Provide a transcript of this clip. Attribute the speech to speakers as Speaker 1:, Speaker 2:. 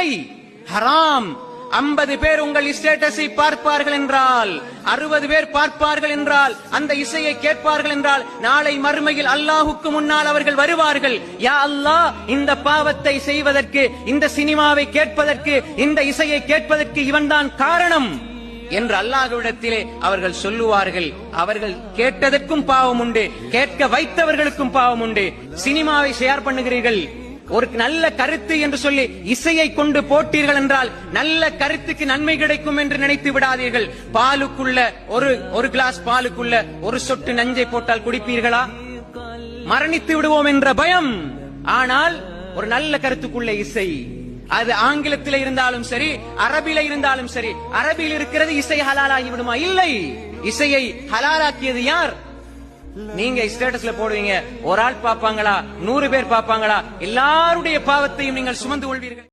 Speaker 1: இசை ஹராம். ஐம்பது பேர் உங்கள் ஸ்டேட்டஸை பார்ப்பார்கள் என்றால் அறுபது பேர் பார்ப்பார்கள் என்றால் அந்த இசையை கேட்பார்கள் என்றால் நாளை மறுமையில் அல்லாஹுக்கு முன்னால் அவர்கள் வருவார்கள். யா அல்லாஹ் இந்த பாவத்தை செய்வதற்கு இந்த சினிமாவை கேட்பதற்கு இந்த இசையை கேட்பதற்கு இவன்தான் காரணம் என்று அல்லாஹ்விடத்திலே அவர்கள் சொல்லுவார்கள். அவர்கள் கேட்டதற்கும் பாவம் உண்டு கேட்க வைத்தவர்களுக்கும் பாவம் உண்டு. சினிமாவை ஷேர் பண்ணுகிறீர்கள் ஒரு நல்ல கருத்து என்று சொல்லி இசையை கொண்டு போட்டீர்கள் என்றால் நல்ல கருத்துக்கு நன்மை கிடைக்கும் என்று நினைத்து விடாதீர்கள். பாலுக்குள்ள ஒரு ஒரு கிளாஸ் பாலுக்குள்ள ஒரு சொட்டு நஞ்சை போட்டால் குடிப்பீர்களா? மரணித்து விடுவோம் என்ற பயம். ஆனால் ஒரு நல்ல கருத்துக்குள்ள இசை. அது ஆங்கிலத்தில் இருந்தாலும் சரி அரபில இருந்தாலும் சரி அரபியில் இருக்கிறது இசை ஹலாலாகி விடுமா? இல்லை. இசையை ஹலாலாக்கியது யார்? நீங்க ஸ்டேட்டஸ்ல போடுவீங்க. ஒரு ஆள் பாப்பாங்களா நூறு பேர் பாப்பாங்களா எல்லாருடைய பாவத்தையும் நீங்கள் சுமந்து கொள்வீர்கள்.